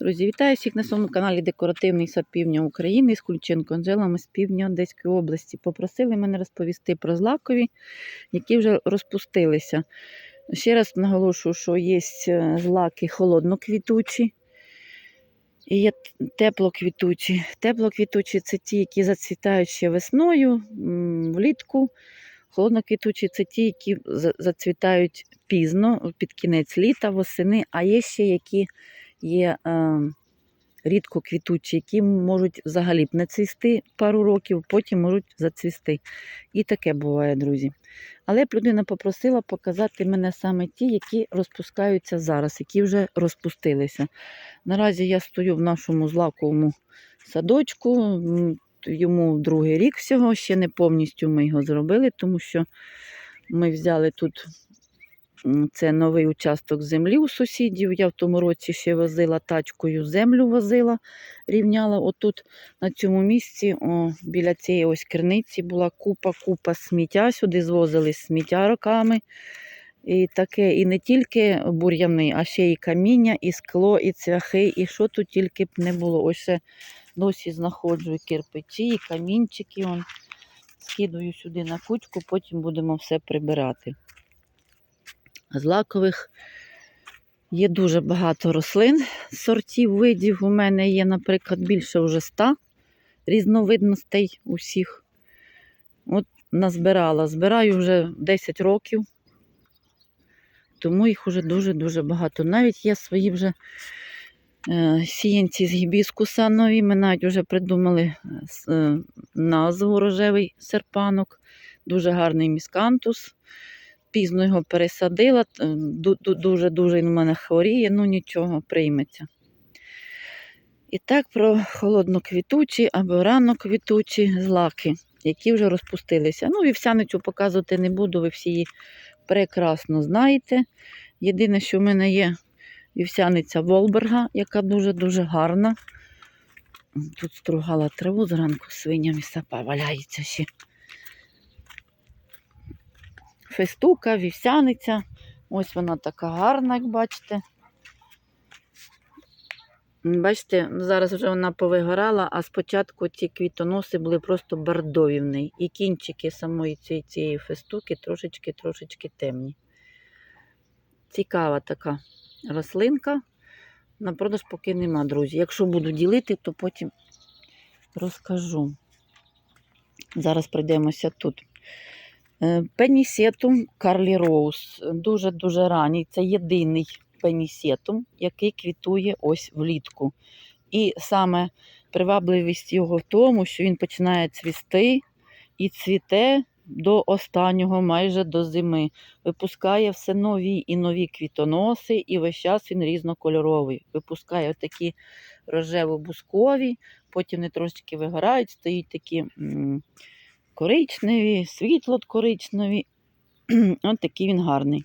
Друзі, вітаю всіх на своєму каналі Декоративний сад Півдня України з Кульченко Анжелами з півдня Одеської області. Попросили мене розповісти про злакові, які вже розпустилися. Ще раз наголошую, що є е, злаки холодноквітучі і є теплоквітучі. Теплоквітучі це ті, які зацвітають ще весною, влітку. Холодноквітучі це ті, які зацвітають пізно, під кінець літа, восени, а є ще які є е, рідко квітучі, які можуть взагалі б не цвісти пару років, потім можуть зацвісти. І таке буває, друзі. Але б людина попросила показати мене саме ті, які розпускаються зараз, які вже розпустилися. Наразі я стою в нашому злаковому садочку. Йому другий рік всього, ще не повністю ми його зробили, тому що ми взяли тут Це новий участок землі у сусідів. Я в тому році ще возила тачкою землю, возила, рівняла. Отут на цьому місці, о, біля цієї ось керниці була купа-купа сміття. Сюди звозили сміття роками. І таке, і не тільки бур'яни, а ще і каміння, і скло, і цвяхи, і що тут тільки б не було. Ось ще досі знаходжу кирпичі, і камінчики. Он. Скидую сюди на кучку, потім будемо все прибирати злакових. Є дуже багато рослин, сортів, видів. У мене є, наприклад, більше вже ста різновидностей усіх. От назбирала. Збираю вже 10 років, тому їх вже дуже-дуже багато. Навіть є свої вже е, сіянці з гібіскуса нові. Ми навіть вже придумали е, е, назву рожевий серпанок. Дуже гарний міскантус пізно його пересадила, дуже-дуже він у мене хворіє, ну нічого, прийметься. І так про холодноквітучі або раноквітучі злаки, які вже розпустилися. Ну, вівсяницю показувати не буду, ви всі її прекрасно знаєте. Єдине, що в мене є вівсяниця Волберга, яка дуже-дуже гарна. Тут стругала траву зранку свиням і сапа валяється ще. Фестука, вівсяниця. Ось вона така гарна, як бачите. Бачите, зараз вже вона повигорала, а спочатку ці квітоноси були просто бордові в неї. І кінчики самої цієї, цієї фестуки трошечки-трошечки темні. Цікава така рослинка. На продаж поки нема, друзі. Якщо буду ділити, то потім розкажу. Зараз пройдемося тут. Е, Пенісетум Карлі Роуз. Дуже-дуже ранній. Це єдиний пенісетум, який квітує ось влітку. І саме привабливість його в тому, що він починає цвісти і цвіте до останнього, майже до зими. Випускає все нові і нові квітоноси, і весь час він різнокольоровий. Випускає такі рожево-бускові, потім вони трошечки вигорають, стають такі. Коричневі, світло коричневі. Ось такий він гарний.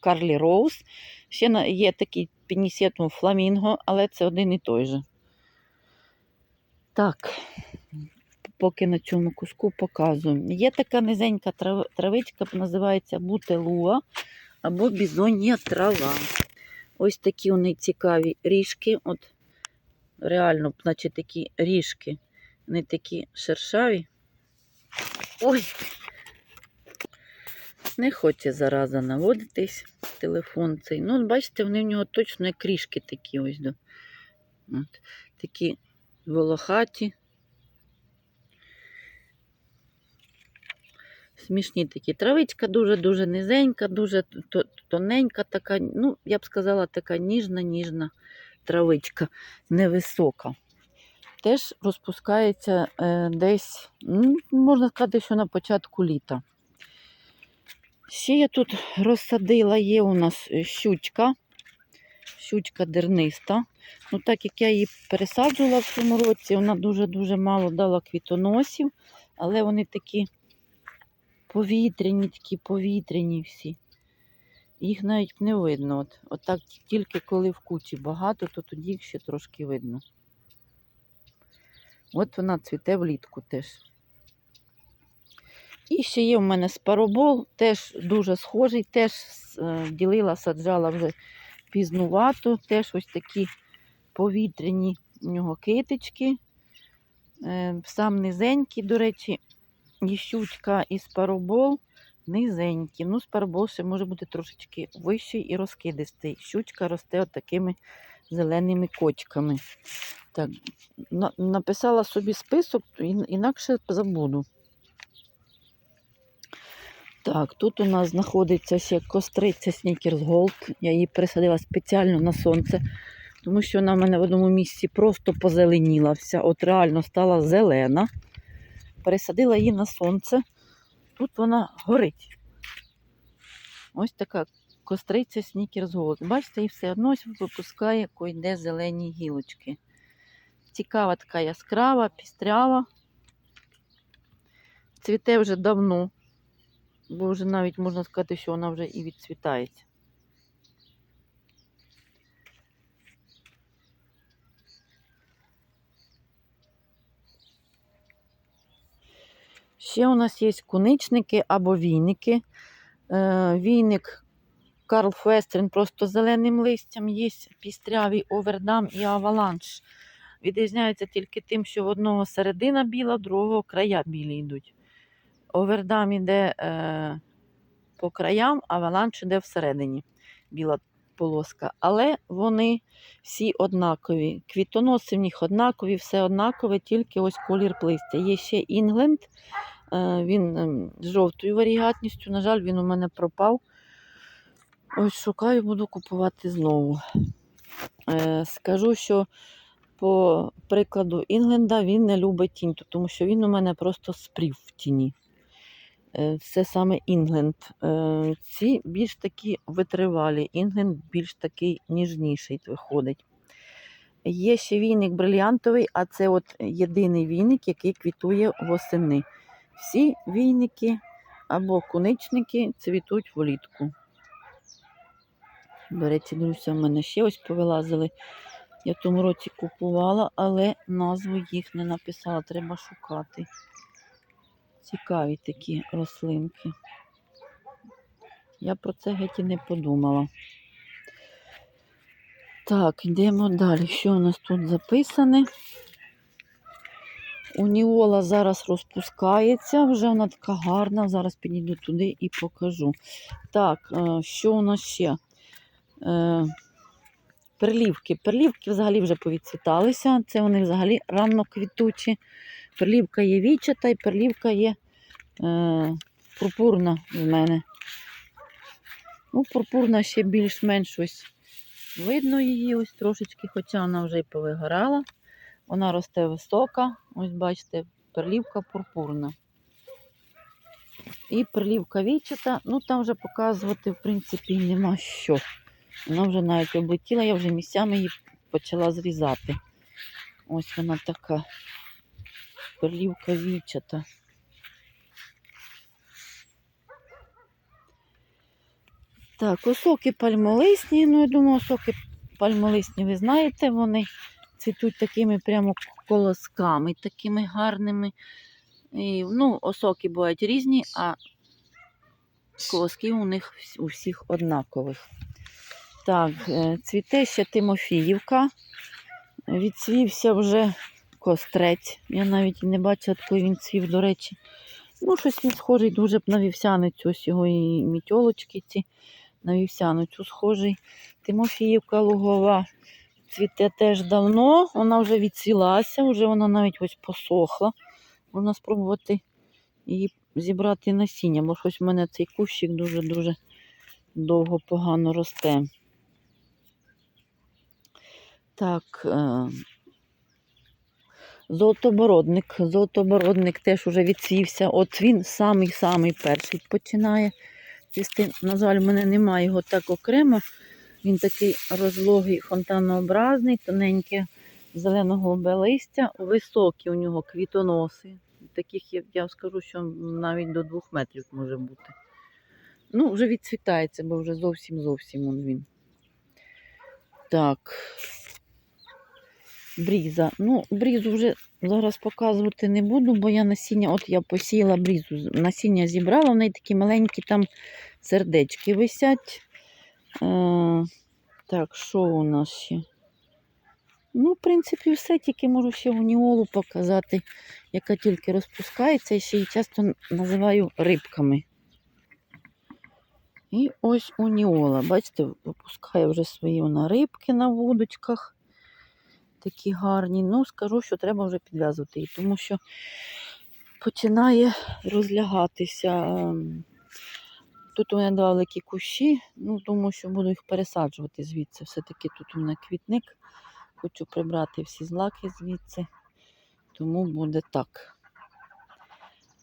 Карлі Роуз. Ще є такий пінісетум фламінго, але це один і той же. Так, поки на цьому куску показую. Є така низенька трав- травичка, називається бутелуа або бізоння трава. Ось такі вони цікаві ріжки. От реально, значить, такі ріжки. Вони такі шершаві. Ой, не хоче зараза наводитись телефон цей. Ну, бачите, вони в нього точно як крішки такі ось. до. От, такі волохаті. Смішні такі. Травичка дуже-дуже низенька, дуже тоненька, така, ну, я б сказала, така ніжна-ніжна травичка, невисока. Теж розпускається е, десь, ну, можна сказати, що на початку літа. Ще я тут розсадила, є у нас е, щучка, щучка дерниста. Ну, так як я її пересаджувала в цьому році, вона дуже-дуже мало дала квітоносів, але вони такі повітряні, такі повітряні всі. Їх навіть не видно. От, от так тільки коли в кучі багато, то тоді їх ще трошки видно. От вона цвіте влітку теж. І ще є в мене спаробол, теж дуже схожий, теж е, ділила, саджала вже пізнувато, теж ось такі повітряні у нього китички. Е, Сам низенький, до речі, і щучка, і спаробол низенькі. Ну, спаробол ще може бути трошечки вищий і розкидистий. Щучка росте от такими зеленими кочками. Так, на- написала собі список, інакше забуду. Так, тут у нас знаходиться ще костриця Snickers Gold. Я її присадила спеціально на сонце, тому що вона в мене в одному місці просто позеленіла вся, от реально стала зелена. Пересадила її на сонце. Тут вона горить. Ось така костриця Snickers Gold. Бачите, і все одно випускає койде зелені гілочки. Цікава така яскрава, пістрява. Цвіте вже давно, бо вже навіть можна сказати, що вона вже і відцвітається. Ще у нас є куничники або війники. Е, війник Карл Фест, просто зеленим листям, є пістрявий овердам і аваланш. Відрізняються тільки тим, що в одного середина біла, в другого края білі йдуть. Овердам іде е, по краям, аваланш іде всередині, біла полоска. Але вони всі однакові. Квітоноси в них однакові, все однакове, тільки ось колір листя. Є ще Інгленд, е, він ем, з жовтою варігатністю. На жаль, він у мене пропав. Ось шукаю, буду купувати знову. Е, скажу, що по прикладу Інгленда він не любить тінь, тому що він у мене просто спрів в тіні. Е, Це саме Інгленд. Е, Ці більш такі витривалі. Інгленд більш такий ніжніший виходить. Є ще війник брильянтовий, а це от єдиний війник, який квітує восени. Всі війники або куничники цвітуть влітку. Речі, дивлюся, в мене ще ось повилазили. Я в тому році купувала, але назву їх не написала, треба шукати. Цікаві такі рослинки. Я про це геть і не подумала. Так, йдемо далі. Що у нас тут записане? Уніола зараз розпускається, вже вона така гарна. Зараз підійду туди і покажу. Так, е, що у нас ще? Е, Перлівки. Перлівки взагалі вже повідцвіталися. Це вони взагалі рано квітучі. Перлівка є вічата і перлівка є е, пурпурна в мене. Ну, пурпурна ще більш-менш ось видно її, ось трошечки, хоча вона вже й повигорала. Вона росте висока. Ось бачите, перлівка пурпурна. І перлівка вічата. Ну там вже показувати, в принципі, нема що. Вона вже навіть облетіла, я вже місцями її почала зрізати. Ось вона така перлівка вічата. Так, осоки пальмолисні. Ну, я думаю, осоки пальмолисні, ви знаєте, вони цвітуть такими прямо колосками, такими гарними. І, ну, осоки бувають різні, а колоски у них у всіх однакових. Так, е, цвіте ще Тимофіївка. Відцвівся вже кострець. Я навіть не бачила, такий він цвів, до речі. Ну, щось він схожий дуже б на вівсяницю. Ось його і мітьолочки ці на вівсяницю схожий. Тимофіївка лугова цвіте теж давно. Вона вже відцвілася, вже вона навіть ось посохла. Можна спробувати її зібрати насіння, бо щось в мене цей кущик дуже-дуже довго погано росте. Так, е, золотобородник. Золотобородник теж уже відцвівся. От він самий-самий перший починає. На жаль, в мене немає його так окремо. Він такий розлогий, фонтанообразний, тоненьке зелено-голубе листя, високі у нього квітоноси. Таких я, я скажу, що навіть до двох метрів може бути. Ну, вже відцвітається, бо вже зовсім зовсім він. Так. Бріза. Ну, брізу вже зараз показувати не буду, бо я насіння, от я посіяла брізу, насіння зібрала, в неї такі маленькі там сердечки висять. Е, так, що у нас ще? Ну, в принципі, все, тільки можу ще уніолу показати, яка тільки розпускається, і ще її часто називаю рибками. І ось уніола. Бачите, випускає вже свої вона рибки на вудочках. Такі гарні. Ну, скажу, що треба вже підв'язувати її, тому що починає розлягатися. ем, Тут у мене два великі кущі, ну, думаю, що буду їх пересаджувати звідси. Все-таки тут у мене квітник. Хочу прибрати всі злаки звідси, тому буде так.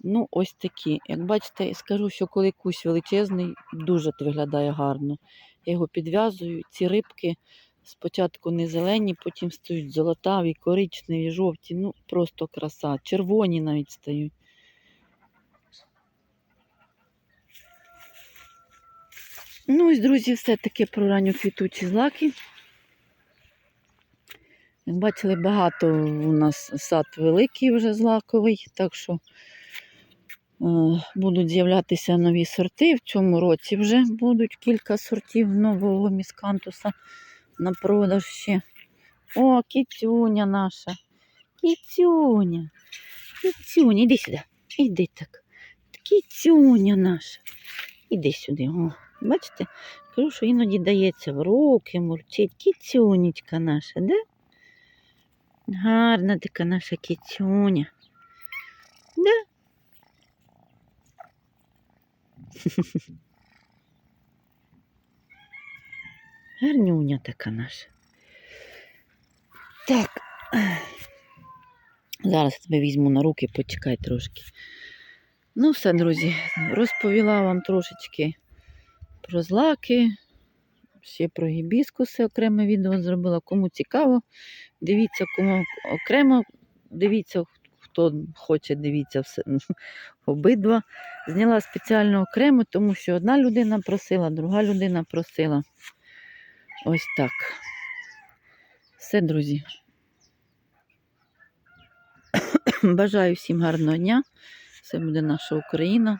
Ну, ось такі. Як бачите, скажу, що коли кущ величезний, дуже виглядає гарно. Я його підв'язую. Ці рибки спочатку не зелені, потім стають золотаві, коричневі, жовті. Ну, просто краса. Червоні навіть стають. Ну, ось, друзі, все таки про ранньоквітучі злаки. Як бачили, багато у нас сад великий вже злаковий, так що е, будуть з'являтися нові сорти. В цьому році вже будуть кілька сортів нового міскантуса на продаж ще. О, кіцюня наша. Кіцюня. Кіцюня, іди сюди. Іди так. Кіцюня наша. Іди сюди. О, бачите? Кажу, що іноді дається в руки, мурчить. Кіцюнечка наша, да? Гарна така наша кіцюня. Да? Гарнюня така наша. Так. Зараз я тебе візьму на руки, почекай трошки. Ну, все, друзі, розповіла вам трошечки про злаки, ще про гібіскуси окреме відео зробила. Кому цікаво, дивіться, кому окремо, дивіться, хто хоче, дивіться все обидва. Зняла спеціально окремо, тому що одна людина просила, друга людина просила. Ось так. Все, друзі. Бажаю всім гарного дня. Це буде наша Україна.